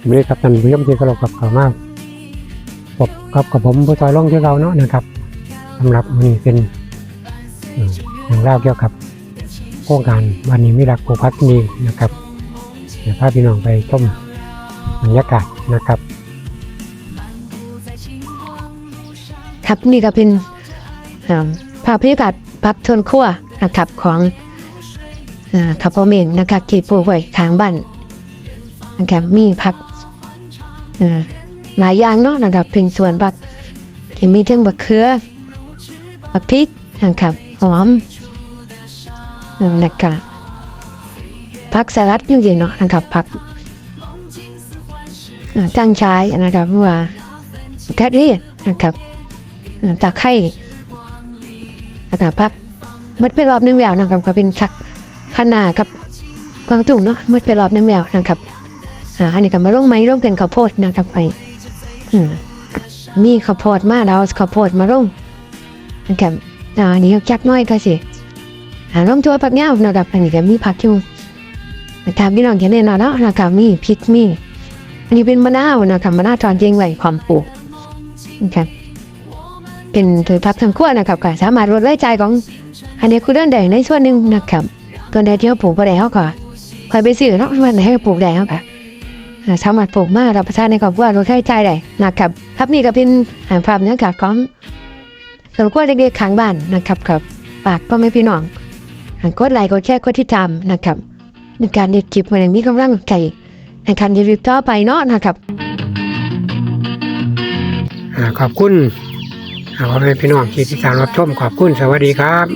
วันนี้ครับท่านผู้ชมที่เคารพกับข่าวมากพบกับกับผมผู้ซอยล่องที่เราเนาะนะครับสำหรับวันนี้เป็นอืมเรื่องเล่าเกี่ยวกับโครงการวันนี้มีรักผูพักดีนะครับเดี๋ยวพาพี่น้องไปชมบรรยากาศนะครับ ครับนี่ก็เป็นอ่าภาพบรรยากาศพักทนครัวนะครับของอ่าขับพ่อเมงนะคะที่ปลูกไว้ข้างบ้านนะครับมีผัก หลายอย่างเนาะนะครับเป็นส่วนผักที่มีทั้งบักเขือบักพริกนะครับหอมนะครับผักสลัดจริงๆเนาะนะครับผักจ้างใช้นะครับว่าแคทเรียนะครับตาไข่อากาศพักมัดไปรอบหนึงแล้วนะครับก็เป็นชักขนาดครับกวางตุ้งเนาะมัดไปรอบหนึงแล้วนะครับ อันนี้ก็มาลงไม้ร่วมกันข้าวโพดนะครับไปมีข้าวโพดมาเราข้าวโพดมาลงนะครับอ่าอันนี้ก็จักน้อยก็สิอ่าลงตัวผักเงี้ยนะครับอันนี้ก็มีผักอยู่นะครับพี่น้องเห็นแน่นอนเนาะนะครับมีพริกมีอันนี้เป็นมะนาวนะครับมะนาวตอนเจียงไว้ความปลูกนะครับเป็นถือพักทางขั้วนะครับก็สามารถลดรายจ่ายของ อันนี้คือเรื่องใดในส่วนหนึ่งนะครับตัวนใดที่เขาปลูกบ่ได้เขาก็คอยไปซื้อเนาะวันไหนให้ปลูกได้เขาก็อ่า สามารถปลูกมากรับประทานในครอบครัวโดยใช้จ่ายได้นะครับครับนี่ก็เป็นแห่งความเนื้อขาของสวนกล้วยเด็กๆข้างบ้านนะครับครับปากก็ไม่พี่น้องหางกดไลค์กดแชร์กดที่ทำนะครับในการเด็ดคลิปมันยังมีกำลังใจในการเด็ดคลิปต่อไปเนาะนะครับขอบคุณขอให้พี่น้องที่ติดตามรับชมขอบคุณสวัสดีครับ